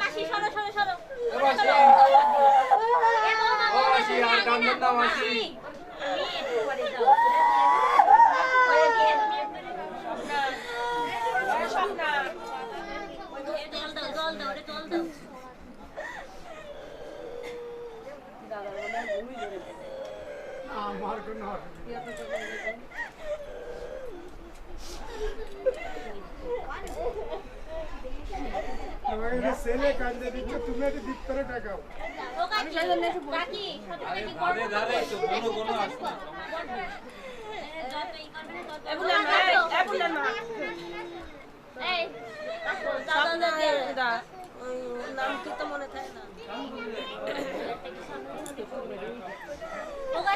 মাসি সরো সরো সরো। এ বৌমা, ও মাসি, আর কান্দেন না, মাসি। আমি একটু পরে যাও। পরে দিয়ে তুমি একবারে জল দাও জল দাও ওরে জল দাও তুমি একটু নাম কি তো মনে থাকে না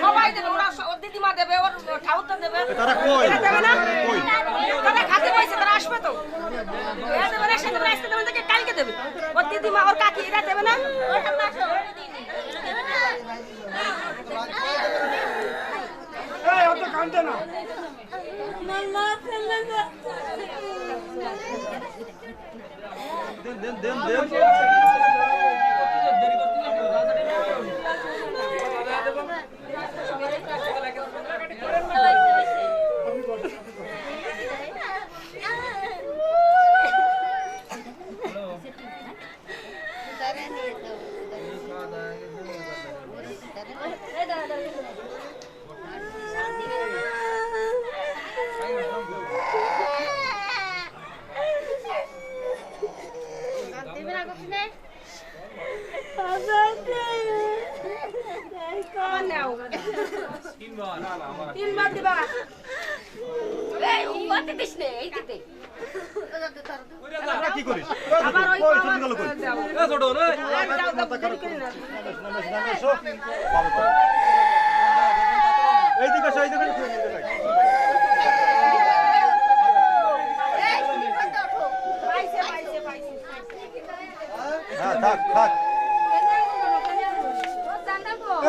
সবাই দেবে ওরা ওর দিদিমা দেবে ওর ঠাকুরটা দেবে তারা কই দেবে না তারা খাতে পয়সা তারা আসবে তো। দেবে না একসাথে করে আজকে দেবে না, কালকে দেবে ওর দিদিমা ওর কাকি এরা দেবে না ওটা পাশে ওটা দিনি এই অত কান্দে না দেন দেন দেন দেন দেরি করতে না, তাড়াতাড়ি করো। আমার নাও তিনবার। না, না, তিনবার দিবা কইরা যা। তোরা কি করিস আবার ওই কই আবার তুমি গেল কই এ ছোট রে। যাও যাও করি না পাবে তো এইদিকে আসো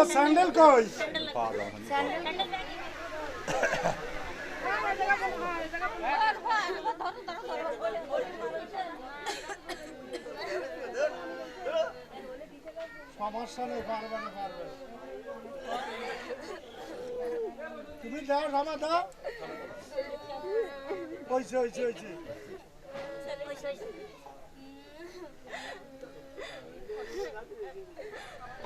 স্যান্ডেল কই? সমস্যা নেই, পারবে না, পারবে। তুমি দাও জামা দাও। হয়েছে হয়েছে হয়েছে ওটো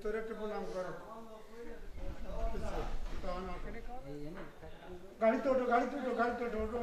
দীপ্তর একটু প্রণাম করো। ওঠো গাড়িতে ওঠো গাড়িতে ওঠো গাড়িতে ওঠো ওঠো।